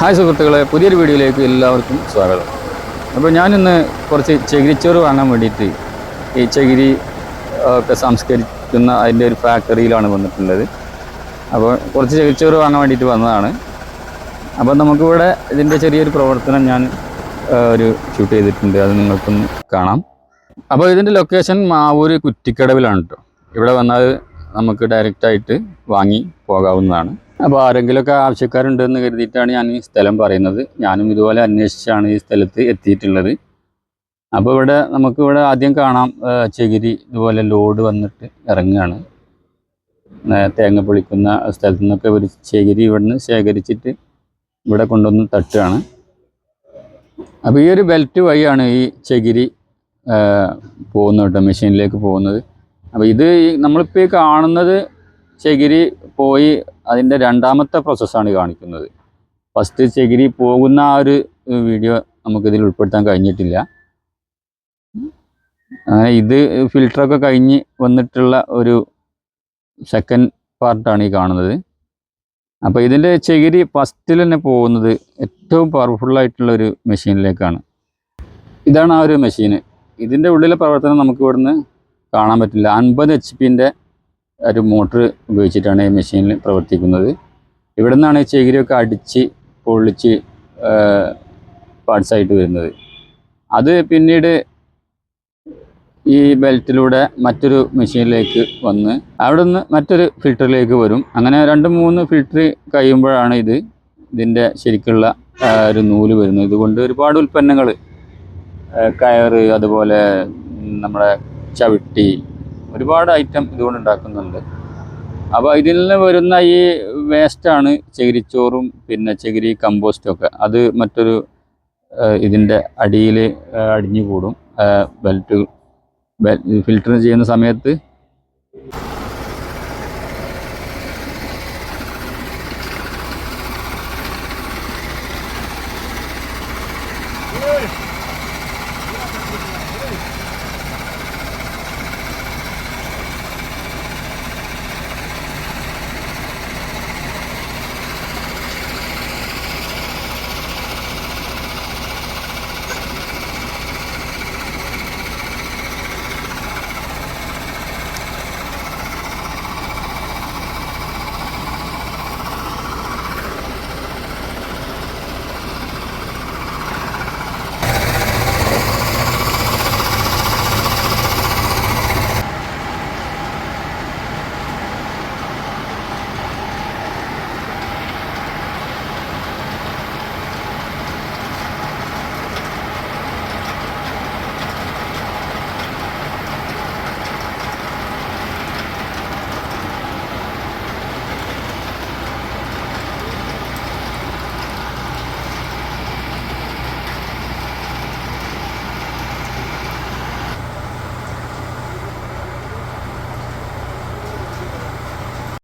Hi സുഹൃത്തുക്കളെ പുതിയൊരു വീഡിയോയിലേക്ക് എല്ലാവർക്കും സ്വാഗതം. അപ്പോൾ ഞാനിന്ന് കുറച്ച് ചകിരിച്ചോറ് വാങ്ങാൻ വേണ്ടിയിട്ട് ഈ ചകിരി ഒക്കെ സംസ്കരിക്കുന്ന അതിന്റെ ഒരു ഫാക്ടറിയിലാണ് വന്നിട്ടുള്ളത്. അപ്പോൾ കുറച്ച് ചകിരിച്ചോറ് വാങ്ങാൻ വേണ്ടിയിട്ട് വന്നതാണ്. അപ്പോൾ നമുക്കിവിടെ ഇതിന്റെ ചെറിയൊരു പ്രവർത്തനം ഞാൻ ഒരു ഷൂട്ട് ചെയ്തിട്ടുണ്ട്. അത് നിങ്ങൾക്കൊന്ന് കാണാം. അപ്പോൾ ഇതിന്റെ ലൊക്കേഷൻ മാവൂര് കുറ്റിക്കടവിലാണ് കേട്ടോ. ഇവിടെ വന്നാൽ നമുക്ക് ഡയറക്റ്റായിട്ട് വാങ്ങി പോകാവുന്നതാണ്. അപ്പോൾ ആരെങ്കിലുമൊക്കെ ആവശ്യക്കാരുണ്ടെന്ന് കരുതിയിട്ടാണ് ഞാൻ ഈ സ്ഥലം പറയുന്നത്. ഞാനും ഇതുപോലെ അന്വേഷിച്ചാണ് ഈ സ്ഥലത്ത് എത്തിയിട്ടുള്ളത്. അപ്പോൾ ഇവിടെ നമുക്ക് ഇവിടെ ആദ്യം കാണാം ചകിരി ഇതുപോലെ ലോഡ് വന്നിട്ട് ഇറങ്ങുകയാണ്. തേങ്ങ പൊളിക്കുന്ന സ്ഥലത്തു നിന്നൊക്കെ ഒരു ചകിരി ഇവിടുന്ന് ശേഖരിച്ചിട്ട് ഇവിടെ കൊണ്ടുവന്ന് തട്ടുകയാണ്. അപ്പോൾ ഈ ഒരു ബെൽറ്റ് വഴിയാണ് ഈ ചകിരി പോകുന്നത് കേട്ടോ മെഷീനിലേക്ക് പോകുന്നത്. അപ്പോൾ ഇത് നമ്മളിപ്പോൾ ഈ കാണുന്നത് ചകിരി പോയി അതിന്റെ രണ്ടാമത്തെ പ്രോസസ്സാണ് കാണിക്കുന്നത്. ഫസ്റ്റ് ചകിരി പോകുന്ന ആ ഒരു വീഡിയോ നമുക്കിതിൽ ഉൾപ്പെടുത്താൻ കഴിഞ്ഞിട്ടില്ല. ഇത് ഫിൽറ്ററൊക്കെ കഴിഞ്ഞ് വന്നിട്ടുള്ള ഒരു സെക്കൻഡ് പാർട്ടാണ് ഈ കാണുന്നത്. അപ്പോൾ ഇതിന്റെ ചകിരി ഫസ്റ്റിൽ തന്നെ പോകുന്നത് ഏറ്റവും പവർഫുള്ളായിട്ടുള്ള ഒരു മെഷീനിലേക്കാണ് ഇതാണ് ആ ഒരു മെഷീന് ഇതിന്റെ ഉള്ളിലെ പ്രവർത്തനം നമുക്ക് ഇവിടുന്ന് കാണാൻ പറ്റില്ല. അൻപത് എച്ച് പിന്റെ ഒരു മോട്ടർ ഉപയോഗിച്ചിട്ടാണ് ഈ മെഷീനിൽ പ്രവർത്തിക്കുന്നത്. ഇവിടെ നിന്നാണ് ചകിരിയൊക്കെ അടിച്ച് പൊള്ളിച്ച് പാർട്സായിട്ട് വരുന്നത്. അത് പിന്നീട് ഈ ബെൽറ്റിലൂടെ മറ്റൊരു മെഷീനിലേക്ക് വന്ന് അവിടെ നിന്ന് മറ്റൊരു ഫിൽറ്ററിലേക്ക് വരും. അങ്ങനെ രണ്ട് മൂന്ന് ഫിൽറ്റർ കഴിയുമ്പോഴാണ് ഇത് ഇതിന്റെ ശരിക്കുള്ള ഒരു നൂൽ വരുന്നത്. ഇതുകൊണ്ട് ഒരുപാട് ഉൽപ്പന്നങ്ങൾ കയറ് അതുപോലെ നമ്മുടെ ചവിട്ടി ഒരുപാട് ഐറ്റം ഇതുകൊണ്ട് ഉണ്ടാക്കുന്നുണ്ട്. അപ്പോൾ ഇതിൽ നിന്ന് വരുന്ന ഈ വേസ്റ്റാണ് ചകിരിച്ചോറും പിന്നെ ചകിരി കമ്പോസ്റ്റും ഒക്കെ. അത് മറ്റൊരു ഇതിന്റെ അടിയിൽ അടിഞ്ഞു കൂടും. ബെൽറ്റ് ഫിൽറ്റർ ചെയ്യുന്ന സമയത്ത്